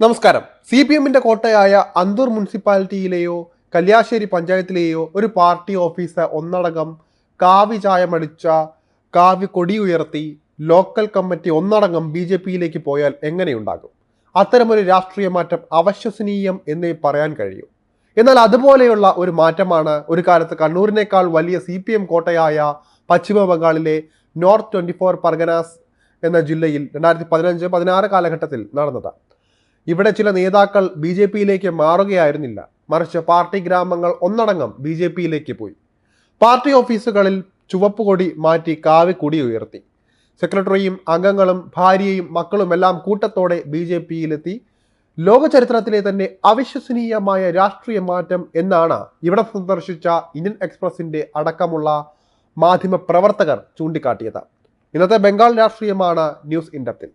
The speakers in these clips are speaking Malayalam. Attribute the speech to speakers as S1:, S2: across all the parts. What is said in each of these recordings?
S1: നമസ്കാരം. സി പി എമ്മിന്റെ കോട്ടയായ അന്തൂർ മുനിസിപ്പാലിറ്റിയിലെയോ കല്യാശ്ശേരി പഞ്ചായത്തിലെയോ ഒരു പാർട്ടി ഓഫീസർ ഒന്നടങ്കം കാവി ചായമടിച്ച കാവി കൊടി ഉയർത്തി ലോക്കൽ കമ്മിറ്റി ഒന്നടങ്കം ബി ജെ പിയിലേക്ക് പോയാൽ എങ്ങനെയുണ്ടാകും? അത്തരമൊരു രാഷ്ട്രീയ മാറ്റം അവശ്വസനീയം എന്നേ പറയാൻ കഴിയൂ. എന്നാൽ അതുപോലെയുള്ള ഒരു മാറ്റമാണ് ഒരു കാലത്ത് കണ്ണൂരിനേക്കാൾ വലിയ സി പി എം കോട്ടയായ പശ്ചിമ ബംഗാളിലെ നോർത്ത് ട്വന്റി ഫോർ പർഗനാസ് എന്ന ജില്ലയിൽ രണ്ടായിരത്തി പതിനഞ്ച് പതിനാറ് കാലഘട്ടത്തിൽ നടന്നത്. ഇവിടെ ചില നേതാക്കൾ ബി ജെ പിയിലേക്ക് മാറുകയായിരുന്നില്ല. മറിച്ച് പാർട്ടി ഗ്രാമങ്ങൾ ഒന്നടങ്കം ബി ജെ പിയിലേക്ക് പോയി. പാർട്ടി ഓഫീസുകളിൽ ചുവപ്പ് കൊടി മാറ്റി കാവി കൊടി ഉയർത്തി. സെക്രട്ടറിയും അംഗങ്ങളും ഭാര്യയും മക്കളുമെല്ലാം കൂട്ടത്തോടെ ബി ജെ പിയിലെത്തി. ലോക ചരിത്രത്തിലെ തന്നെ അവിശ്വസനീയമായ രാഷ്ട്രീയ മാറ്റം എന്നാണ് ഇവിടെ സന്ദർശിച്ച ഇന്ത്യൻ എക്സ്പ്രസിന്റെ അടക്കമുള്ള മാധ്യമ പ്രവർത്തകർ ചൂണ്ടിക്കാട്ടിയത്. ഇന്നത്തെ ബംഗാൾ രാഷ്ട്രീയമാണ് ന്യൂസ് ഇൻഡപ്തിൽ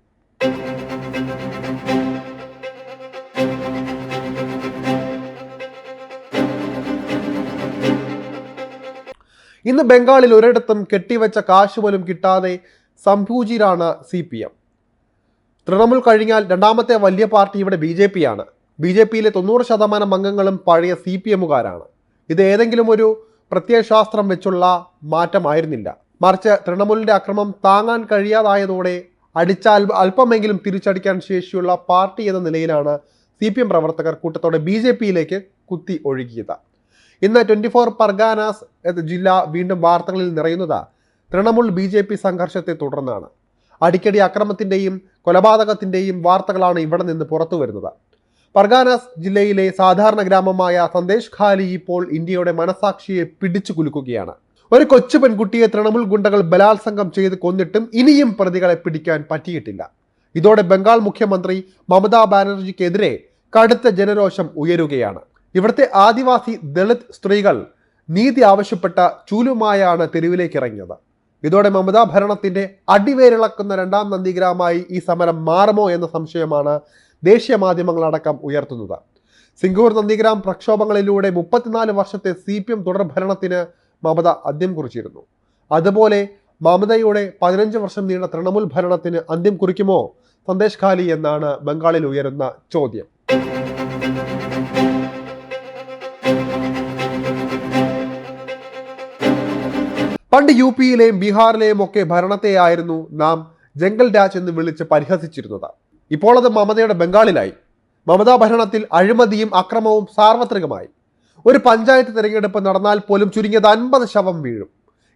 S1: ഇന്ന് ബംഗാളിൽ ഒരിടത്തും കെട്ടിവെച്ച കാശ് പോലും കിട്ടാതെ സംഭൂജിയിലാണ് സി പി എം തൃണമൂൽ കഴിഞ്ഞാൽ രണ്ടാമത്തെ വലിയ പാർട്ടി ഇവിടെ ബി ജെ പി ആണ് ബി ജെ പിയിലെ തൊണ്ണൂറ് ശതമാനം അംഗങ്ങളും പഴയ സി പി എമ്മുകാരാണ് ഇത് ഏതെങ്കിലും ഒരു പ്രത്യയശാസ്ത്രം വെച്ചുള്ള മാറ്റമായിരുന്നില്ല. മറിച്ച് തൃണമൂലിന്റെ അക്രമം താങ്ങാൻ കഴിയാതായതോടെ അടിച്ചാൽ അല്പമെങ്കിലും തിരിച്ചടിക്കാൻ ശേഷിയുള്ള പാർട്ടി എന്ന നിലയിലാണ് സി പി എം പ്രവർത്തകർ കൂട്ടത്തോടെ ബി ജെ പിയിലേക്ക് കുത്തി ഒഴുകിയത്. ഇന്ന് ട്വന്റി ഫോർ പർഗാനാസ് ജില്ല വീണ്ടും വാർത്തകളിൽ നിറയുന്നത്. തൃണമൂൽ ബി ജെ പി സംഘർഷത്തെ തുടർന്നാണ്. അടിക്കടി അക്രമത്തിന്റെയും കൊലപാതകത്തിന്റെയും വാർത്തകളാണ് ഇവിടെ നിന്ന് പുറത്തു വരുന്നത്. പർഗാനാസ് ജില്ലയിലെ സാധാരണ ഗ്രാമമായ സന്ദേശ് ഖാലി ഇപ്പോൾ ഇന്ത്യയുടെ മനസാക്ഷിയെ പിടിച്ചു കുലുക്കുകയാണ്. ഒരു കൊച്ചു പെൺകുട്ടിയെ തൃണമൂൽ ഗുണ്ടകൾ ബലാത്സംഗം ചെയ്ത് കൊന്നിട്ടും ഇനിയും പ്രതികളെ പിടിക്കാൻ പറ്റിയിട്ടില്ല. ഇതോടെ ബംഗാൾ മുഖ്യമന്ത്രി മമതാ ബാനർജിക്കെതിരെ കടുത്ത ജനരോഷം ഉയരുകയാണ്. ഇവിടുത്തെ ആദിവാസി ദളിത് സ്ത്രീകൾ നീതി ആവശ്യപ്പെട്ട ചൂലുമായാണ് തെരുവിലേക്ക് ഇറങ്ങിയത്. ഇതോടെ മമതാ ഭരണത്തിന്റെ അടിവേരിളക്കുന്ന രണ്ടാം നന്ദിഗ്രാമായി ഈ സമരം മാറുമോ എന്ന സംശയമാണ് ദേശീയ മാധ്യമങ്ങളടക്കം ഉയർത്തുന്നത്. സിംഗൂർ നന്ദിഗ്രാം പ്രക്ഷോഭങ്ങളിലൂടെ മുപ്പത്തിനാല് വർഷത്തെ സി പി എം തുടർ ഭരണത്തിന് മമത അന്ത്യം കുറിച്ചിരുന്നു. അതുപോലെ മമതയുടെ പതിനഞ്ച് വർഷം നീണ്ട തൃണമൂൽ ഭരണത്തിന് അന്ത്യം കുറിക്കുമോ? സന്ദേശ് ഖാലി എന്നാണ് ബംഗാളിൽ ഉയരുന്ന ചോദ്യം. പണ്ട് യു പിയിലെയും ബീഹാറിലെയും ഒക്കെ ഭരണത്തെയായിരുന്നു നാം ജംഗൽ രാജ് എന്ന് വിളിച്ച് പരിഹസിച്ചിരുന്നത്. ഇപ്പോൾ അത് മമതയുടെ ബംഗാളിലായി. മമതാ ഭരണത്തിൽ അഴിമതിയും അക്രമവും സാർവത്രികമായി. ഒരു പഞ്ചായത്ത് തിരഞ്ഞെടുപ്പ് നടന്നാൽ പോലും ചുരുങ്ങിയത് അൻപത് ശവം വീഴും.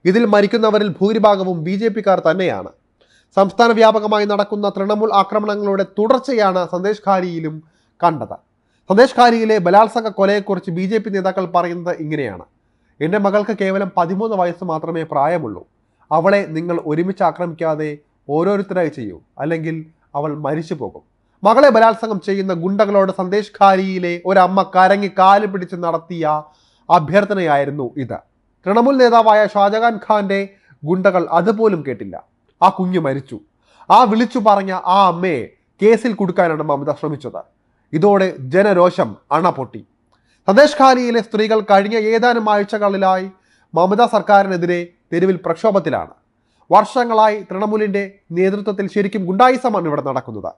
S1: ഇതിൽ മരിക്കുന്നവരിൽ ഭൂരിഭാഗവും ബി ജെ പിക്കാർ തന്നെയാണ്. സംസ്ഥാന വ്യാപകമായി നടക്കുന്ന തൃണമൂൽ ആക്രമണങ്ങളുടെ തുടർച്ചയാണ് സന്ദേശ് ഖാരിയിലും കണ്ടത്. സന്ദേശ് ഖാരിയിലെ ബലാത്സംഗ കൊലയെക്കുറിച്ച് ബി നേതാക്കൾ പറയുന്നത് ഇങ്ങനെയാണ്. എന്റെ മകൾക്ക് കേവലം പതിമൂന്ന് വയസ്സ് മാത്രമേ പ്രായമുള്ളൂ. അവളെ നിങ്ങൾ ഒരുമിച്ച് ആക്രമിക്കാതെ ഓരോരുത്തരായി ചെയ്യൂ. അല്ലെങ്കിൽ അവൾ മരിച്ചു പോകും. മകളെ ബലാത്സംഗം ചെയ്യുന്ന ഗുണ്ടകളോട് സന്ദേശ് ഖാരിയിലെ ഒരമ്മ കരങ്ങി കാൽ പിടിച്ച് നടത്തിയ അഭ്യർത്ഥനയായിരുന്നു ഇത്. തൃണമൂൽ നേതാവായ ഷാജഹാൻ ഖാന്റെ ഗുണ്ടകൾ അതുപോലും കേട്ടില്ല. ആ കുഞ്ഞ് മരിച്ചു. ആ വിളിച്ചു പറഞ്ഞ ആ അമ്മയെ കേസിൽ കൊടുക്കാനാണ് മമത ശ്രമിച്ചത്. ഇതോടെ ജനരോഷം അണ പൊട്ടി സന്ദേശ് ഖാലിയിലെ സ്ത്രീകൾ കഴിഞ്ഞ ഏതാനും ആഴ്ചകളിലായി മമതാ സർക്കാരിനെതിരെ തെരുവിൽ പ്രക്ഷോഭത്തിലാണ്. വർഷങ്ങളായി തൃണമൂലിന്റെ നേതൃത്വത്തിൽ ശരിക്കും ഗുണ്ടായിസമാണ് ഇവിടെ നടക്കുന്നത്.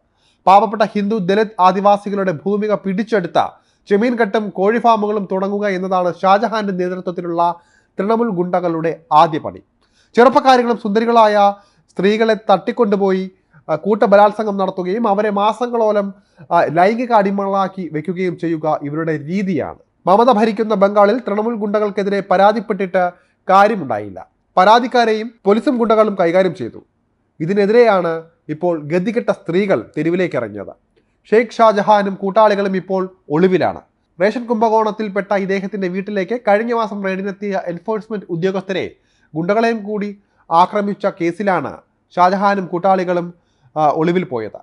S1: പാവപ്പെട്ട ഹിന്ദു ദലിത് ആദിവാസികളുടെ ഭൂമിക പിടിച്ചെടുത്ത ചെമീൻ കെട്ടും കോഴി ഫാമുകളും തുടങ്ങുക എന്നതാണ് ഷാജഹാന്റെ നേതൃത്വത്തിലുള്ള തൃണമൂൽ ഗുണ്ടകളുടെ ആദ്യ പണി ചെറുപ്പക്കാരികളും സുന്ദരികളായ സ്ത്രീകളെ തട്ടിക്കൊണ്ടുപോയി കൂട്ടബലാത്സംഗം നടത്തുകയും അവരെ മാസങ്ങളോളം ലൈംഗിക അടിമകളാക്കി വെക്കുകയും ചെയ്യുക ഇവരുടെ രീതിയാണ്. മമത ഭരിക്കുന്ന ബംഗാളിൽ തൃണമൂൽ ഗുണ്ടകൾക്കെതിരെ പരാതിപ്പെട്ടിട്ട് കാര്യമുണ്ടായില്ല. പരാതിക്കാരെയും പോലീസും ഗുണ്ടകളും കൈകാര്യം ചെയ്തു. ഇതിനെതിരെയാണ് ഇപ്പോൾ ഗതികെട്ട സ്ത്രീകൾ തെരുവിലേക്ക് ഇറങ്ങിയത് ഷെയ്ഖ് ഷാജഹാനും കൂട്ടാളികളും ഇപ്പോൾ ഒളിവിലാണ്. റേഷൻ കുംഭകോണത്തിൽപ്പെട്ട ഇദ്ദേഹത്തിന്റെ വീട്ടിലേക്ക് കഴിഞ്ഞ മാസം റെയ്ഡിനെത്തിയ എൻഫോഴ്സ്മെന്റ് ഉദ്യോഗസ്ഥരെ ഗുണ്ടകളെയും കൂടി ആക്രമിച്ച കേസിലാണ് ഷാജഹാനും കൂട്ടാളികളും ഒളിവിൽ പോയത്.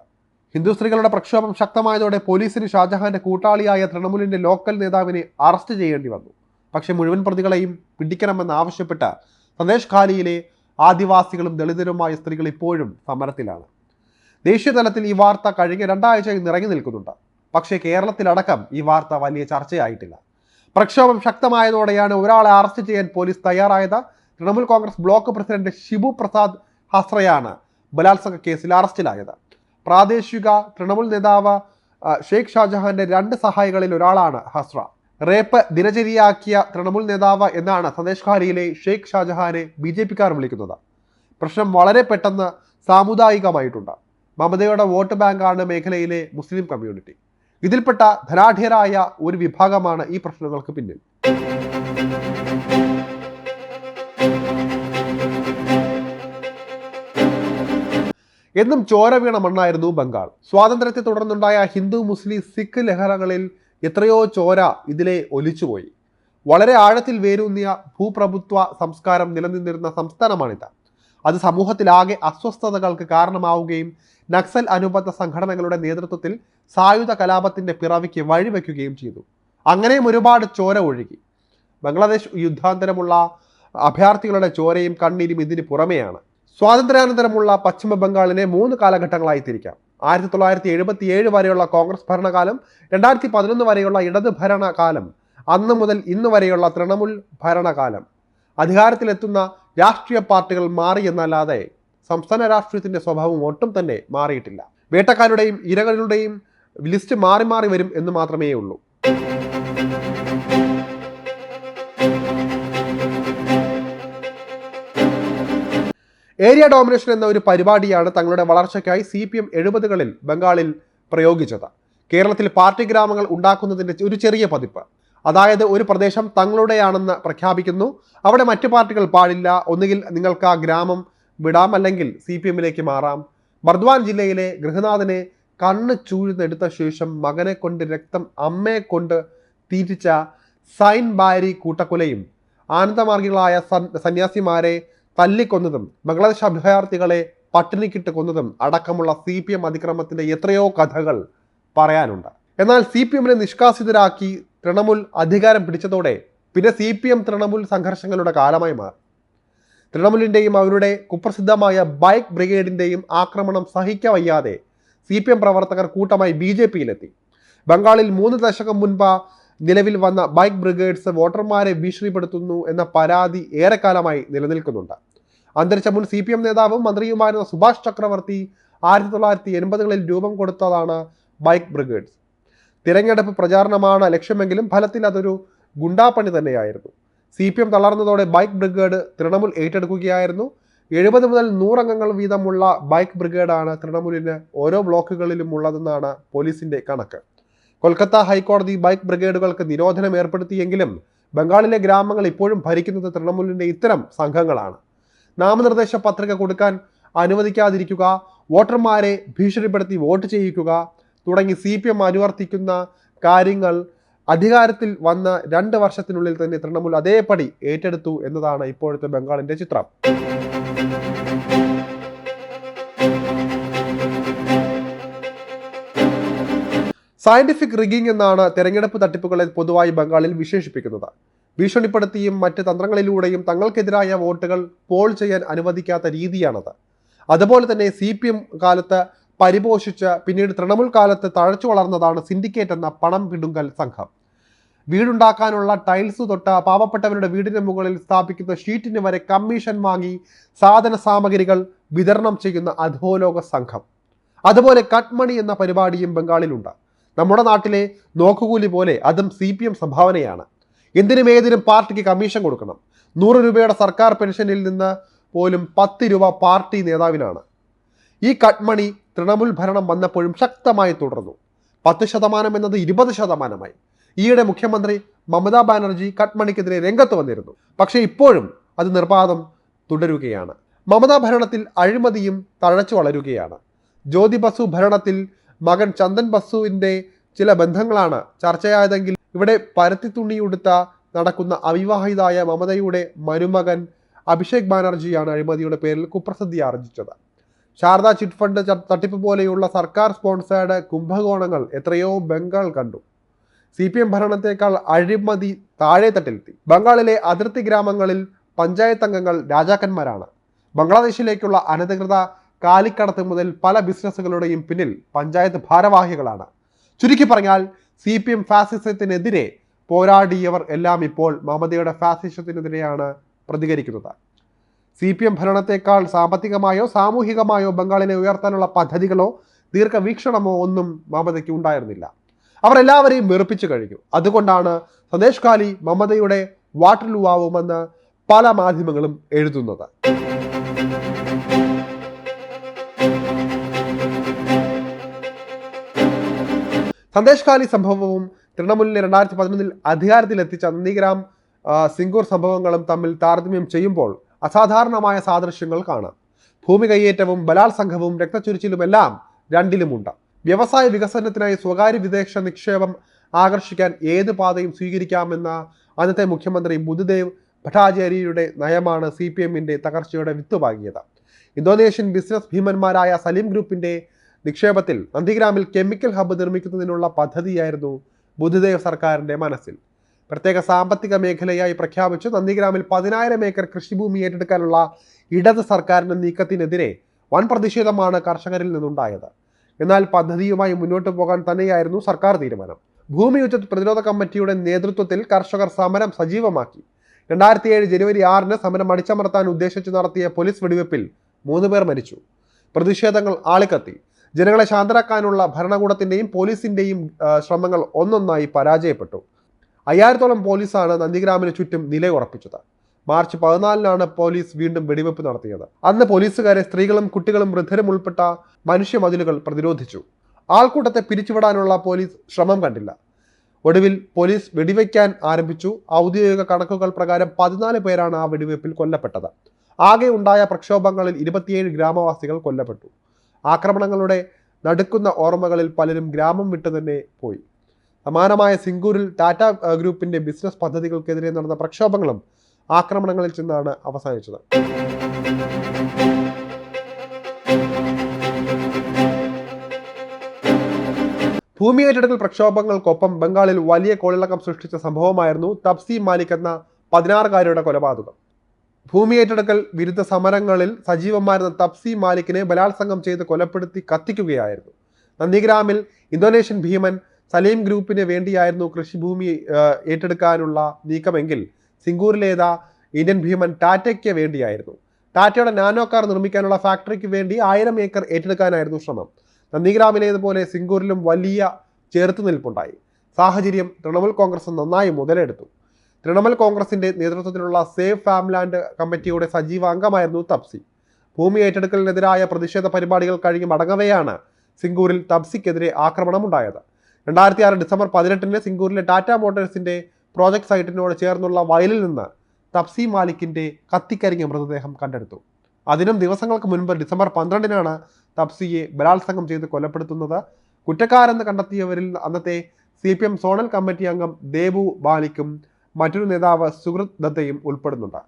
S1: ഹിന്ദു സ്ത്രീകളുടെ പ്രക്ഷോഭം ശക്തമായതോടെ പോലീസിന് ഷാജഹാന്റെ കൂട്ടാളിയായ തൃണമൂലിന്റെ ലോക്കൽ നേതാവിനെ അറസ്റ്റ് ചെയ്യേണ്ടി വന്നു. പക്ഷേ മുഴുവൻ പ്രതികളെയും പിടിക്കണമെന്ന് ആവശ്യപ്പെട്ട് സന്ദേശ് ഖാലിയിലെ ആദിവാസികളും ദളിതരുമായ സ്ത്രീകൾ ഇപ്പോഴും സമരത്തിലാണ്. ദേശീയ തലത്തിൽ ഈ വാർത്ത കഴിഞ്ഞ രണ്ടാഴ്ചയായി നിറങ്ങി നിൽക്കുന്നുണ്ട്. പക്ഷേ കേരളത്തിലടക്കം ഈ വാർത്ത വലിയ ചർച്ചയായിട്ടില്ല. പ്രക്ഷോഭം ശക്തമായതോടെയാണ് ഒരാളെ അറസ്റ്റ് ചെയ്യാൻ പോലീസ് തയ്യാറായത്. തൃണമൂൽ കോൺഗ്രസ് ബ്ലോക്ക് പ്രസിഡന്റ് ഷിബു പ്രസാദ് ഹസ്രയാണ് ബലാത്സംഗ കേസിൽ അറസ്റ്റിലായത്. പ്രാദേശിക തൃണമൂൽ നേതാവ് ഷെയ്ഖ് ഷാജഹാന്റെ രണ്ട് സഹായികളിൽ ഒരാളാണ് ഹസ്ര. റേപ്പ് ദിനചര്യയാക്കിയ തൃണമൂൽ നേതാവ് എന്നാണ് സന്ദേശഖാലിയിലെ ഷെയ്ഖ് ഷാജഹാനെ ബി ജെ പിക്കാർ വിളിക്കുന്നത്. പ്രശ്നം വളരെ പെട്ടെന്ന് സാമുദായികമായിട്ടുണ്ട്. മമതയുടെ വോട്ട് ബാങ്കാണ് മേഖലയിലെ മുസ്ലിം കമ്മ്യൂണിറ്റി. ഇതിൽപ്പെട്ട ധനാഢ്യരായ ഒരു വിഭാഗമാണ് ഈ പ്രശ്നങ്ങൾക്ക് പിന്നിൽ. എന്നും ചോര വീണ മണ്ണായിരുന്നു ബംഗാൾ. സ്വാതന്ത്ര്യത്തെ തുടർന്നുണ്ടായ ഹിന്ദു മുസ്ലിം സിഖ് ലഹളകളിൽ എത്രയോ ചോര ഇതിലെ ഒലിച്ചുപോയി. വളരെ ആഴത്തിൽ വേരൂന്നിയ ഭൂപ്രഭുത്വ സംസ്കാരം നിലനിന്നിരുന്ന സംസ്ഥാനമാണിത്. അത് സമൂഹത്തിലാകെ അസ്വസ്ഥതകൾക്ക് കാരണമാവുകയും നക്സൽ അനുബന്ധ സംഘടനകളുടെ നേതൃത്വത്തിൽ സായുധ കലാപത്തിന്റെ പിറവിക്ക് വഴിവെക്കുകയും ചെയ്തു. അങ്ങനെയും ഒരുപാട് ചോര ഒഴുകി. ബംഗ്ലാദേശ് യുദ്ധാന്തരമുള്ള അഭയാർത്ഥികളുടെ ചോരയും കണ്ണീരും ഇതിന് പുറമെയാണ്. സ്വാതന്ത്ര്യാനന്തരമുള്ള പശ്ചിമ ബംഗാളിനെ മൂന്ന് കാലഘട്ടങ്ങളായി തിരിക്കാം. ആയിരത്തി തൊള്ളായിരത്തി എഴുപത്തി ഏഴ് വരെയുള്ള കോൺഗ്രസ് ഭരണകാലം രണ്ടായിരത്തി പതിനൊന്ന് വരെയുള്ള ഇടത് ഭരണകാലം അന്ന് മുതൽ ഇന്ന് വരെയുള്ള തൃണമൂൽ ഭരണകാലം. അധികാരത്തിലെത്തുന്ന രാഷ്ട്രീയ പാർട്ടികൾ മാറി എന്നല്ലാതെ സംസ്ഥാന രാഷ്ട്രീയത്തിന്റെ സ്വഭാവം ഒട്ടും തന്നെ മാറിയിട്ടില്ല. വേട്ടക്കാരുടെയും ഇരകളുടെയും ലിസ്റ്റ് മാറി മാറി വരും എന്ന് മാത്രമേ ഉള്ളൂ ഏരിയ ഡോമിനേഷൻ എന്ന ഒരു പരിപാടിയാണ് തങ്ങളുടെ വളർച്ചയ്ക്കായി സി പി എം എഴുപതുകളിൽ ബംഗാളിൽ പ്രയോഗിച്ചത്. കേരളത്തിൽ പാർട്ടി ഗ്രാമങ്ങൾ ഉണ്ടാക്കുന്നതിന്റെ ഒരു ചെറിയ പതിപ്പ്. അതായത് ഒരു പ്രദേശം തങ്ങളുടെയാണെന്ന് പ്രഖ്യാപിക്കുന്നു. അവിടെ മറ്റു പാർട്ടികൾ പാടില്ല. ഒന്നുകിൽ നിങ്ങൾക്ക് ആ ഗ്രാമം വിടാം അല്ലെങ്കിൽ സി പി എമ്മിലേക്ക് മാറാം. ബർദ്വാൻ ജില്ലയിലെ ഗൃഹനാഥനെ കണ്ണ് ചൂഴ്ന്നെടുത്ത ശേഷം മകനെ കൊണ്ട് രക്തം അമ്മയെ കൊണ്ട് തീറ്റിച്ച സൈൻ ബാരി കൂട്ടക്കൊലയും ആനന്ദമാർഗികളായ സന്യാസിമാരെ തല്ലിക്കൊന്നതും ബംഗ്ലാദേശ് അഭയാർത്ഥികളെ പട്ടിണിക്കിട്ട് കൊന്നതും അടക്കമുള്ള സി പി എം അതിക്രമത്തിന്റെ എത്രയോ കഥകൾ പറയാനുണ്ട്. എന്നാൽ സി പി എമ്മിനെ നിഷ്കാസിതരാക്കി തൃണമൂൽ അധികാരം പിടിച്ചതോടെ പിന്നെ സി പി എം തൃണമൂൽ സംഘർഷങ്ങളുടെ കാലമായി മാറി. തൃണമൂലിന്റെയും അവരുടെ കുപ്രസിദ്ധമായ ബൈക്ക് ബ്രിഗേഡിന്റെയും ആക്രമണം സഹിക്കവയ്യാതെ സി പി എം പ്രവർത്തകർ കൂട്ടമായി ബി ജെ പിയിലെത്തി. ബംഗാളിൽ മൂന്ന് ദശകം മുൻപ് നിലവിൽ വന്ന ബൈക്ക് ബ്രിഗേഡ്സ് വോട്ടർമാരെ ഭീഷണിപ്പെടുത്തുന്നു എന്ന പരാതി ഏറെക്കാലമായി നിലനിൽക്കുന്നുണ്ട്. അന്തരിച്ച മുൻ സി പി എം നേതാവും മന്ത്രിയുമായിരുന്ന സുഭാഷ് ചക്രവർത്തി ആയിരത്തി തൊള്ളായിരത്തി എൺപതുകളിൽ രൂപം കൊടുത്തതാണ് ബൈക്ക് ബ്രിഗേഡ്സ്. തിരഞ്ഞെടുപ്പ് പ്രചാരണമാണ് ലക്ഷ്യമെങ്കിലും ഫലത്തിൽ അതൊരു ഗുണ്ടാപ്പണി തന്നെയായിരുന്നു. സി പി എം തളർന്നതോടെ ബൈക്ക് ബ്രിഗേഡ് തൃണമൂൽ ഏറ്റെടുക്കുകയായിരുന്നു. എഴുപത് മുതൽ നൂറംഗങ്ങൾ വീതമുള്ള ബൈക്ക് ബ്രിഗേഡാണ് തൃണമൂലിന് ഓരോ ബ്ലോക്കുകളിലും ഉള്ളതെന്നാണ് പോലീസിന്റെ കണക്ക്. കൊൽക്കത്ത ഹൈക്കോടതി ബൈക്ക് ബ്രിഗേഡുകൾക്ക് നിരോധനം ഏർപ്പെടുത്തിയെങ്കിലും ബംഗാളിലെ ഗ്രാമങ്ങൾ ഇപ്പോഴും ഭരിക്കുന്നത് തൃണമൂലിന്റെ ഇത്തരം സംഘങ്ങളാണ്. നാമനിർദ്ദേശ പത്രിക കൊടുക്കാൻ അനുവദിക്കാതിരിക്കുക വോട്ടർമാരെ ഭീഷണിപ്പെടുത്തി വോട്ട് ചെയ്യിക്കുക തുടങ്ങി സി പി എം അനുവർത്തിക്കുന്ന കാര്യങ്ങൾ അധികാരത്തിൽ വന്ന രണ്ട് വർഷത്തിനുള്ളിൽ തന്നെ തൃണമൂൽ അതേപടി ഏറ്റെടുത്തു എന്നതാണ് ഇപ്പോഴത്തെ ബംഗാളിന്റെ ചിത്രം. സയന്റിഫിക് റിഗിംഗ് എന്നാണ് തെരഞ്ഞെടുപ്പ് തട്ടിപ്പുകളെ പൊതുവായി ബംഗാളിൽ വിശേഷിപ്പിക്കുന്നത്. ഭീഷണിപ്പെടുത്തിയും മറ്റ് തന്ത്രങ്ങളിലൂടെയും തങ്ങൾക്കെതിരായ വോട്ടുകൾ പോൾ ചെയ്യാൻ അനുവദിക്കാത്ത രീതിയാണത്. അതുപോലെ തന്നെ സി പി എം കാലത്ത് പരിപോഷിച്ച് പിന്നീട് തൃണമൂൽ കാലത്ത് തഴച്ചു വളർന്നതാണ് സിൻഡിക്കേറ്റ് എന്ന പണം പിടുങ്കൽ സംഘം. വീടുണ്ടാക്കാനുള്ള ടൈൽസ് തൊട്ട് പാവപ്പെട്ടവരുടെ വീടിന് മുകളിൽ സ്ഥാപിക്കുന്ന ഷീറ്റിന് വരെ കമ്മീഷൻ വാങ്ങി സാധന സാമഗ്രികൾ വിതരണം ചെയ്യുന്ന അധോലോക സംഘം. അതുപോലെ കട്ട്മണി എന്ന പരിപാടിയും ബംഗാളിലുണ്ട്. നമ്മുടെ നാട്ടിലെ നോക്കുകൂലി പോലെ അതും സി പി എം സംഭാവനയാണ്. എന്തിനും ഏതിനും പാർട്ടിക്ക് കമ്മീഷൻ കൊടുക്കണം. നൂറ് രൂപയുടെ സർക്കാർ പെൻഷനിൽ നിന്ന് പോലും പത്ത് രൂപ പാർട്ടി നേതാവിനാണ്. ഈ കട്ട്മണി തൃണമൂൽ ഭരണം വന്നപ്പോഴും ശക്തമായി തുടർന്നു. പത്ത് ശതമാനം എന്നത് ഇരുപത് ശതമാനമായി. ഈയിടെ മുഖ്യമന്ത്രി മമതാ ബാനർജി കട്ട്മണിക്കെതിരെ രംഗത്ത് വന്നിരുന്നു. പക്ഷേ ഇപ്പോഴും അത് നിർബാധം തുടരുകയാണ്. മമതാ ഭരണത്തിൽ അഴിമതിയും തഴച്ചു വളരുകയാണ്. ജ്യോതി ബസു ഭരണത്തിൽ മകൻ ചന്ദൻ ബസുവിന്റെ ചില ബന്ധങ്ങളാണ് ചർച്ചയായതെങ്കിൽ ഇവിടെ പരത്തി തുണിയുടുത്ത നടക്കുന്ന അവിവാഹിതായ മമതയുടെ മരുമകൻ അഭിഷേക് ബാനർജിയാണ് അഴിമതിയുടെ പേരിൽ കുപ്രസിദ്ധി ആർജിച്ചത്. ശാരദ ചിറ്റ് ഫണ്ട് തട്ടിപ്പ് പോലെയുള്ള സർക്കാർ സ്പോൺസേഡ് കുംഭകോണങ്ങൾ എത്രയോ ബംഗാൾ കണ്ടു. സി പി എം ഭരണത്തേക്കാൾ അഴിമതി താഴെത്തട്ടിലെത്തി. ബംഗാളിലെ അതിർത്തി ഗ്രാമങ്ങളിൽ പഞ്ചായത്ത് അംഗങ്ങൾ രാജാക്കന്മാരാണ്. ബംഗ്ലാദേശിലേക്കുള്ള അനധികൃത കാലിക്കടത്ത് മുതൽ പല ബിസിനസ്സുകളുടെയും പിന്നിൽ പഞ്ചായത്ത് ഭാരവാഹികളാണ്. ചുരുക്കി പറഞ്ഞാൽ സി പി എം ഫാസിസത്തിനെതിരെ പോരാടിയവർ എല്ലാം ഇപ്പോൾ മമതയുടെ ഫാസിസത്തിനെതിരെയാണ് പ്രതികരിക്കുന്നത്. സി പി എം ഭരണത്തെക്കാൾ സാമ്പത്തികമായോ സാമൂഹികമായോ ബംഗാളിനെ ഉയർത്താനുള്ള പദ്ധതികളോ ദീർഘവീക്ഷണമോ ഒന്നും മമതയ്ക്ക് ഉണ്ടായിരുന്നില്ല. അവർ എല്ലാവരെയും വെറുപ്പിച്ചു കഴിഞ്ഞു. അതുകൊണ്ടാണ് സന്ദേശ് കാലി മമതയുടെ വാട്ടലുവാവുമെന്ന് പല മാധ്യമങ്ങളും എഴുതുന്നത്. സന്ദേശ് ഖാലി സംഭവവും തൃണമൂലിനെ രണ്ടായിരത്തി പതിനൊന്നിൽ അധികാരത്തിലെത്തിച്ച നന്ദിഗ്രാം സിംഗൂർ സംഭവങ്ങളും തമ്മിൽ താരതമ്യം ചെയ്യുമ്പോൾ അസാധാരണമായ സാദൃശ്യങ്ങൾ കാണാം. ഭൂമി കയ്യേറ്റവും ബലാത്സംഗവും രക്തച്ചൊരിച്ചിലുമെല്ലാം രണ്ടിലുമുണ്ട്. വ്യവസായ വികസനത്തിനായി സ്വകാര്യ വിദേശ നിക്ഷേപം ആകർഷിക്കാൻ ഏത് പാതയും സ്വീകരിക്കാമെന്ന അന്നത്തെ മുഖ്യമന്ത്രി ബുദ്ധദേവ് ഭട്ടാചാര്യയുടെ നയമാണ് സി പി എമ്മിന്റെ തകർച്ചയുടെ വിത്തുപാകിയത്. ഇന്തോനേഷ്യൻ ബിസിനസ് ഭീമന്മാരായ സലീം ഗ്രൂപ്പിന്റെ നിക്ഷേപത്തിൽ നന്ദിഗ്രാമിൽ കെമിക്കൽ ഹബ്ബ് നിർമ്മിക്കുന്നതിനുള്ള പദ്ധതിയായിരുന്നു ബുദ്ധദേവ് സർക്കാരിന്റെ മനസ്സിൽ. പ്രത്യേക സാമ്പത്തിക മേഖലയായി പ്രഖ്യാപിച്ച് നന്ദിഗ്രാമിൽ പതിനായിരം ഏക്കർ കൃഷിഭൂമി ഏറ്റെടുക്കാനുള്ള ഇടത് സർക്കാരിന്റെ നീക്കത്തിനെതിരെ വൻ പ്രതിഷേധമാണ് കർഷകരിൽ നിന്നുണ്ടായത്. എന്നാൽ പദ്ധതിയുമായി മുന്നോട്ട് പോകാൻ തന്നെയായിരുന്നു സർക്കാർ തീരുമാനം. ഭൂമി യുദ്ധ പ്രതിരോധ കമ്മിറ്റിയുടെ നേതൃത്വത്തിൽ കർഷകർ സമരം സജീവമാക്കി. രണ്ടായിരത്തി ഏഴ് ജനുവരി ആറിന് സമരം അടിച്ചമർത്താൻ ഉദ്ദേശിച്ച് നടത്തിയ പോലീസ് വെടിവെപ്പിൽ മൂന്ന് പേർ മരിച്ചു. പ്രതിഷേധങ്ങൾ ആളിക്കത്തി. ജനങ്ങളെ ശാന്തരാക്കാനുള്ള ഭരണകൂടത്തിന്റെയും പോലീസിന്റെയും ശ്രമങ്ങൾ ഒന്നൊന്നായി പരാജയപ്പെട്ടു. അയ്യായിരത്തോളം പോലീസാണ് നന്ദിഗ്രാമിന് ചുറ്റും നിലയുറപ്പിച്ചത്. മാർച്ച് പതിനാലിനാണ് പോലീസ് വീണ്ടും വെടിവെപ്പ് നടത്തിയത്. അന്ന് പോലീസുകാരെ സ്ത്രീകളും കുട്ടികളും വൃദ്ധരും ഉൾപ്പെട്ട മനുഷ്യമതിലുകൾ പ്രതിരോധിച്ചു. ആൾക്കൂട്ടത്തെ പിരിച്ചുവിടാനുള്ള പോലീസ് ശ്രമം കണ്ടില്ല. ഒടുവിൽ പോലീസ് വെടിവെക്കാൻ ആരംഭിച്ചു. ഔദ്യോഗിക കണക്കുകൾ പ്രകാരം പതിനാല് പേരാണ് ആ വെടിവെപ്പിൽ കൊല്ലപ്പെട്ടത്. ആകെ ഉണ്ടായ പ്രക്ഷോഭങ്ങളിൽ ഇരുപത്തിയേഴ് ഗ്രാമവാസികൾ കൊല്ലപ്പെട്ടു. ആക്രമണങ്ങളുടെ നടുക്കുന്ന ഓർമ്മകളിൽ പലരും ഗ്രാമം വിട്ടു തന്നെ പോയി. സമാനമായ സിംഗൂരിൽ ടാറ്റ ഗ്രൂപ്പിന്റെ ബിസിനസ് പദ്ധതികൾക്കെതിരെ നടന്ന പ്രക്ഷോഭങ്ങളും ആക്രമണങ്ങളിൽ ചെന്നാണ് അവസാനിച്ചത്. ഭൂമി ഏറ്റെടുക്കൽ പ്രക്ഷോഭങ്ങൾക്കൊപ്പം ബംഗാളിൽ വലിയ കോളിളക്കം സൃഷ്ടിച്ച സംഭവമായിരുന്നു തപ്സി മാലിക് എന്ന പതിനാറുകാരിയുടെ കൊലപാതകം. ഭൂമി ഏറ്റെടുക്കൽ വിരുദ്ധ സമരങ്ങളിൽ സജീവമായിരുന്ന തപ്സി മാലിക്കിനെ ബലാത്സംഗം ചെയ്ത് കൊലപ്പെടുത്തി കത്തിക്കുകയായിരുന്നു. നന്ദിഗ്രാമിൽ ഇന്തോനേഷ്യൻ ഭീമൻ സലീം ഗ്രൂപ്പിന് വേണ്ടിയായിരുന്നു കൃഷിഭൂമി ഏറ്റെടുക്കാനുള്ള നീക്കമെങ്കിൽ സിംഗൂരിലേതാ ഇന്ത്യൻ ഭീമൻ ടാറ്റയ്ക്ക് വേണ്ടിയായിരുന്നു. ടാറ്റയുടെ നാനോ കാർ നിർമ്മിക്കാനുള്ള ഫാക്ടറിക്ക് വേണ്ടി ആയിരം ഏക്കർ ഏറ്റെടുക്കാനായിരുന്നു ശ്രമം. നന്ദിഗ്രാമിലേതുപോലെ സിംഗൂരിലും വലിയ ചേർത്തുനിൽപ്പുണ്ടായി സാഹചര്യം തൃണമൂൽ കോൺഗ്രസ് നന്നായി മുതലെടുത്തു. തൃണമൂൽ കോൺഗ്രസിന്റെ നേതൃത്വത്തിലുള്ള സേഫ് ഫാംലാൻഡ് കമ്മിറ്റിയുടെ സജീവ അംഗമായിരുന്നു തപ്സി ഭൂമി ഏറ്റെടുക്കലിനെതിരായ പ്രതിഷേധ പരിപാടികൾ കഴിഞ്ഞ് മടങ്ങവെയാണ് സിംഗൂരിൽ തപ്സിക്കെതിരെ ആക്രമണമുണ്ടായത്. രണ്ടായിരത്തി ആറ് ഡിസംബർ പതിനെട്ടിന് സിംഗൂരിലെ ടാറ്റ മോട്ടോഴ്സിന്റെ പ്രോജക്ട് സൈറ്റിനോട് ചേർന്നുള്ള വയലിൽ നിന്ന് തപ്സി മാലിക്കിന്റെ കത്തിക്കരിഞ്ഞ മൃതദേഹം കണ്ടെടുത്തു. അതിനും ദിവസങ്ങൾക്ക് മുൻപ് ഡിസംബർ പന്ത്രണ്ടിനാണ് തപ്സിയെ ബലാത്സംഗം ചെയ്ത് കൊലപ്പെടുത്തുന്നത്. കുറ്റക്കാരെന്ന് കണ്ടെത്തിയവരിൽ അന്നത്തെ C P M zonal committee അംഗം ദേബു ബാലിക്കും മറ്റൊരു നേതാവ് സുഹൃത് ദത്തയും ഉൾപ്പെടുന്നുണ്ട്.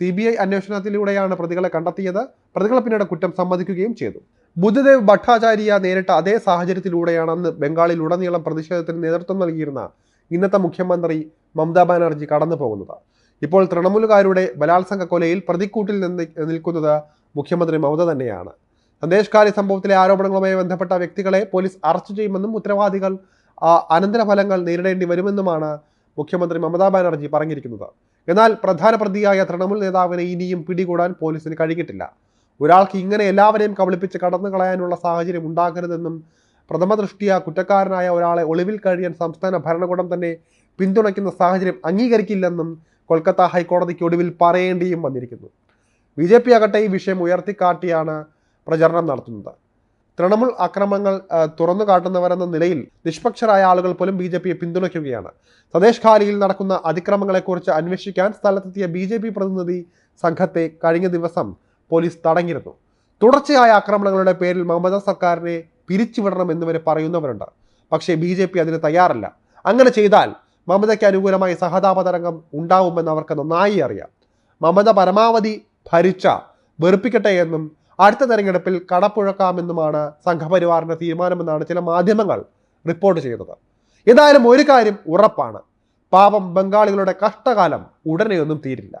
S1: സി ബി ഐ അന്വേഷണത്തിലൂടെയാണ് പ്രതികളെ കണ്ടെത്തിയത്. പ്രതികൾ പിന്നീട് കുറ്റം സമ്മതിക്കുകയും ചെയ്തു. ബുദ്ധദേവ് ഭട്ടാചാര്യ നേരിട്ട അതേ സാഹചര്യത്തിലൂടെയാണ് അന്ന് ബംഗാളിൽ ഉടനീളം പ്രതിഷേധത്തിന് നേതൃത്വം നൽകിയിരുന്ന ഇന്നത്തെ മുഖ്യമന്ത്രി മമതാ ബാനർജി കടന്നു പോകുന്നത്. ഇപ്പോൾ തൃണമൂലുകാരുടെ ബലാത്സംഗ കൊലയിൽ പ്രതിക്കൂട്ടിൽ നിന്ന് നിൽക്കുന്നത് മുഖ്യമന്ത്രി മമത തന്നെയാണ്. സന്ദേശകാരി സംഭവത്തിലെ ആരോപണങ്ങളുമായി ബന്ധപ്പെട്ട വ്യക്തികളെ പോലീസ് അറസ്റ്റ് ചെയ്യുമെന്നും ഉത്തരവാദികൾ അനന്തരഫലങ്ങൾ നേരിടേണ്ടി വരുമെന്നുമാണ് മുഖ്യമന്ത്രി മമതാ ബാനർജി പറഞ്ഞിരിക്കുന്നത്. എന്നാൽ പ്രധാന പ്രതിയായ തൃണമൂൽ നേതാവിനെ ഇനിയും പിടികൂടാൻ പോലീസിന് കഴിഞ്ഞിട്ടില്ല. ഒരാൾക്ക് ഇങ്ങനെ എല്ലാവരെയും കബളിപ്പിച്ച് കടന്നു കളയാനുള്ള സാഹചര്യം ഉണ്ടാകരുതെന്നും പ്രഥമ ദൃഷ്ടിയ കുറ്റക്കാരനായ ഒരാളെ ഒളിവിൽ കഴിയാൻ സംസ്ഥാന ഭരണകൂടം തന്നെ പിന്തുണയ്ക്കുന്ന സാഹചര്യം അംഗീകരിക്കില്ലെന്നും കൊൽക്കത്ത ഹൈക്കോടതിക്ക് ഒടുവിൽ പറയേണ്ടിയും വന്നിരിക്കുന്നു. ബി ജെ പി ആകട്ടെ ഈ വിഷയം ഉയർത്തിക്കാട്ടിയാണ് പ്രചരണം നടത്തുന്നത്. തൃണമൂൽ അക്രമങ്ങൾ തുറന്നു കാട്ടുന്നവരെന്ന നിലയിൽ നിഷ്പക്ഷരായ ആളുകൾ പോലും ബി ജെ പിയെ പിന്തുണയ്ക്കുകയാണ്. സദേശ് ഖാലിയിൽ നടക്കുന്ന അതിക്രമങ്ങളെക്കുറിച്ച് അന്വേഷിക്കാൻ സ്ഥലത്തെത്തിയ ബി ജെ പി പ്രതിനിധി സംഘത്തെ കഴിഞ്ഞ ദിവസം പോലീസ് തടഞ്ഞിരുന്നു. തുടർച്ചയായ ആക്രമണങ്ങളുടെ പേരിൽ മമത സർക്കാരിനെ പിരിച്ചുവിടണം വരെ പറയുന്നവരുണ്ട്. പക്ഷേ ബി ജെ പി അതിന് തയ്യാറല്ല. അങ്ങനെ ചെയ്താൽ മമതയ്ക്ക് അനുകൂലമായി സഹതാപതരംഗം ഉണ്ടാവുമെന്ന് അവർക്ക് നന്നായി അറിയാം. മമത പരമാവധി ഭരിച്ച വെറുപ്പിക്കട്ടെ എന്നും അടുത്ത തെരഞ്ഞെടുപ്പിൽ കടപ്പുഴക്കാമെന്നുമാണ് സംഘപരിവാറിന്റെ തീരുമാനമെന്നാണ് ചില മാധ്യമങ്ങൾ റിപ്പോർട്ട് ചെയ്തത് ഏതായാലും ഒരു കാര്യം ഉറപ്പാണ്. പാപം ബംഗാളികളുടെ കഷ്ടകാലം ഉടനെയൊന്നും തീരില്ല.